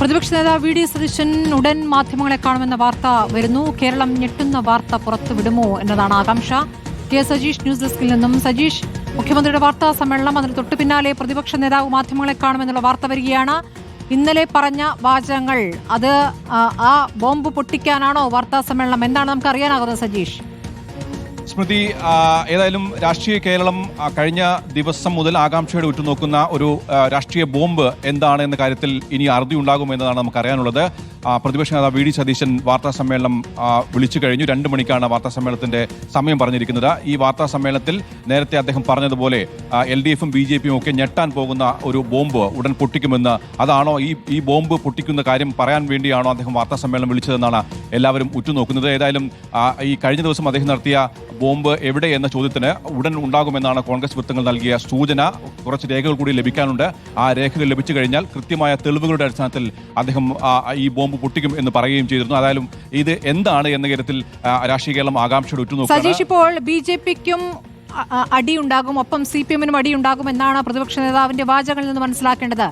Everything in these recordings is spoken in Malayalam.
പ്രതിപക്ഷ നേതാവ് വി ഡി സതീശൻ ഉടൻ മാധ്യമങ്ങളെ കാണുമെന്ന വാർത്ത വരുന്നു. കേരളം ഞെട്ടുന്ന വാർത്ത പുറത്തുവിടുമോ എന്നതാണ് ആകാംക്ഷ. കെ സജീഷ് ന്യൂസ് ഡെസ്കിൽ നിന്നും. സജീഷ് മുഖ്യമന്ത്രിയുടെ വാർത്താ സമ്മേളനം അതിന് തൊട്ടു പിന്നാലെ പ്രതിപക്ഷ നേതാവ് മാധ്യമങ്ങളെ കാണുമെന്നുള്ള വാർത്ത വരികയാണ്. ഇന്നലെ പറഞ്ഞ വാചകങ്ങൾ അത് ആ, ബോംബ് പൊട്ടിക്കാനാണോ വാർത്താ സമ്മേളനം? എന്താണ് നമുക്ക് അറിയാനാകുന്നത് സജീഷ്? സ്മൃതി ഏതായാലും രാഷ്ട്രീയ കേരളം കഴിഞ്ഞ ദിവസം മുതൽ ആകാംക്ഷയോടെ ഉറ്റുനോക്കുന്ന ഒരു രാഷ്ട്രീയ ബോംബ് എന്താണ് എന്ന കാര്യത്തിൽ ഇനി അറുതി ഉണ്ടാകും എന്നതാണ് നമുക്ക് അറിയാനുള്ളത് ആ, പ്രതിപക്ഷ നേതാവ് വി ഡി സതീശൻ വാർത്താ സമ്മേളനം വിളിച്ചു കഴിഞ്ഞു. രണ്ട് മണിക്കാണ് വാർത്താ സമ്മേളനത്തിന്റെ സമയം പറഞ്ഞിരിക്കുന്നത്. ഈ വാർത്താ സമ്മേളനത്തിൽ നേരത്തെ അദ്ദേഹം പറഞ്ഞതുപോലെ എൽ ഡി എഫും ബി ജെ പിയും ഒക്കെ ഞെട്ടാൻ പോകുന്ന ഒരു ബോംബ് ഉടൻ പൊട്ടിക്കുമെന്ന്. അതാണോ ഈ ഈ ബോംബ് പൊട്ടിക്കുന്ന കാര്യം പറയാൻ വേണ്ടിയാണോ അദ്ദേഹം വാർത്താ സമ്മേളനം വിളിച്ചതെന്നാണ് എല്ലാവരും ഉറ്റുനോക്കുന്നത്. ഏതായാലും ഈ കഴിഞ്ഞ ദിവസം അദ്ദേഹം നടത്തിയ ബോംബ് എവിടെ എന്ന ചോദ്യത്തിന് ഉടൻ ഉണ്ടാകുമെന്നാണ് കോൺഗ്രസ് വൃത്തങ്ങൾ നൽകിയ സൂചന. കുറച്ച് രേഖകൾ കൂടി ലഭിക്കാനുണ്ട്. ആ രേഖകൾ ലഭിച്ചു കഴിഞ്ഞാൽ കൃത്യമായ തെളിവുകളുടെ അടിസ്ഥാനത്തിൽ അദ്ദേഹം ഈ ബോംബ് പൊട്ടിക്കും എന്ന് പറയുകയും ചെയ്തിരുന്നു. അതായാലും ഇത് എന്താണ് എന്ന കാര്യത്തിൽ രാഷ്ട്രീയ കേരളം ആകാംക്ഷയോടെ ഉറ്റുനോക്കും ഇപ്പോൾ അടിയുണ്ടാകും. ഒപ്പം സി പി എമ്മിനും അടിയുണ്ടാകും എന്നാണ് പ്രതിപക്ഷ നേതാവിന്റെ വാചകങ്ങളിൽ നിന്ന് മനസ്സിലാക്കേണ്ടത്.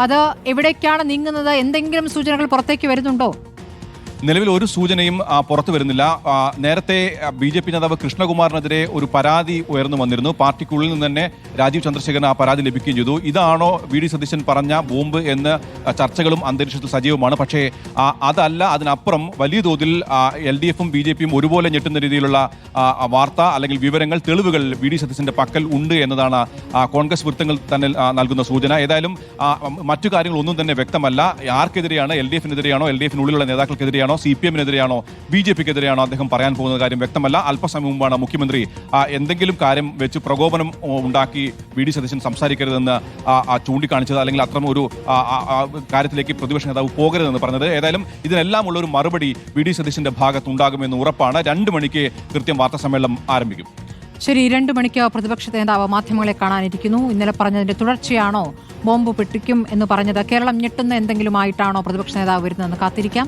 അത് എവിടേക്കാണ് നീങ്ങുന്നത്? എന്തെങ്കിലും സൂചനകൾ പുറത്തേക്ക് വരുന്നുണ്ടോ? നിലവിൽ ഒരു സൂചനയും പുറത്തു വരുന്നില്ല. നേരത്തെ ബി ജെ പി നേതാവ് കൃഷ്ണകുമാറിനെതിരെ ഒരു പരാതി ഉയർന്നു വന്നിരുന്നു. പാർട്ടിക്കുള്ളിൽ നിന്ന് തന്നെ രാജീവ് ചന്ദ്രശേഖരൻ ആ പരാതി ലഭിക്കുകയും ചെയ്തു. ഇതാണോ വി ഡി സതീശൻ പറഞ്ഞ ബോംബ് എന്ന് ചർച്ചകളും അന്തരീക്ഷത്തിൽ സജീവമാണ്. പക്ഷേ അതല്ല അതിനപ്പുറം വലിയ തോതിൽ എൽ ഡി എഫും ബി ജെ പിയും ഒരുപോലെ ഞെട്ടുന്ന രീതിയിലുള്ള വാർത്ത അല്ലെങ്കിൽ വിവരങ്ങൾ തെളിവുകൾ വി ഡി സതീശന്റെ പക്കൽ ഉണ്ട് എന്നതാണ് കോൺഗ്രസ് വൃത്തങ്ങൾ തന്നെ നൽകുന്ന സൂചന. ഏതായാലും മറ്റു കാര്യങ്ങളൊന്നും തന്നെ വ്യക്തമല്ല. ആർക്കെതിരെയാണ് എൽ ഡി എഫിനെതിരെയാണോ എൽ ഡി എഫിനുള്ളിലുള്ള നേതാക്കൾക്കെതിരെയാണോ സി പി എമ്മിനെതിരെയാണോ ബി ജെ പിക്കെതിരെയാണോ അദ്ദേഹം പറയാൻ പോകുന്ന കാര്യം വ്യക്തമല്ല. അല്പസമയം മുമ്പാണ് മുഖ്യമന്ത്രി എന്തെങ്കിലും കാര്യം വെച്ച് പ്രകോപനം ഉണ്ടാക്കി വി ഡി സതീശൻ സംസാരിക്കരുതെന്ന് ചൂണ്ടിക്കാണിച്ചത് അല്ലെങ്കിൽ അത്തരം ഒരു കാര്യത്തിലേക്ക് പ്രതിപക്ഷ നേതാവ് പോകരുതെന്ന് പറഞ്ഞത്. ഏതായാലും ഇതിനെല്ലാം ഉള്ള ഒരു മറുപടി വി ഡി സതീശന്റെ ഭാഗത്തുണ്ടാകുമെന്ന് ഉറപ്പാണ്. രണ്ട് മണിക്ക് കൃത്യം വാർത്താ സമ്മേളനം ആരംഭിക്കും. ശരി രണ്ടു മണിക്ക് പ്രതിപക്ഷ നേതാവ് മാധ്യമങ്ങളെ കാണാനിരിക്കുന്നു. ഇന്നലെ പറഞ്ഞതിന്റെ തുടർച്ചയാണോ ബോംബ് പെട്ടിക്കും എന്ന് പറഞ്ഞത് കേരളം ഞെട്ടുന്ന എന്തെങ്കിലും ആയിട്ടാണോ പ്രതിപക്ഷ നേതാവ് വരുന്നതെന്ന് കാത്തിരിക്കാം.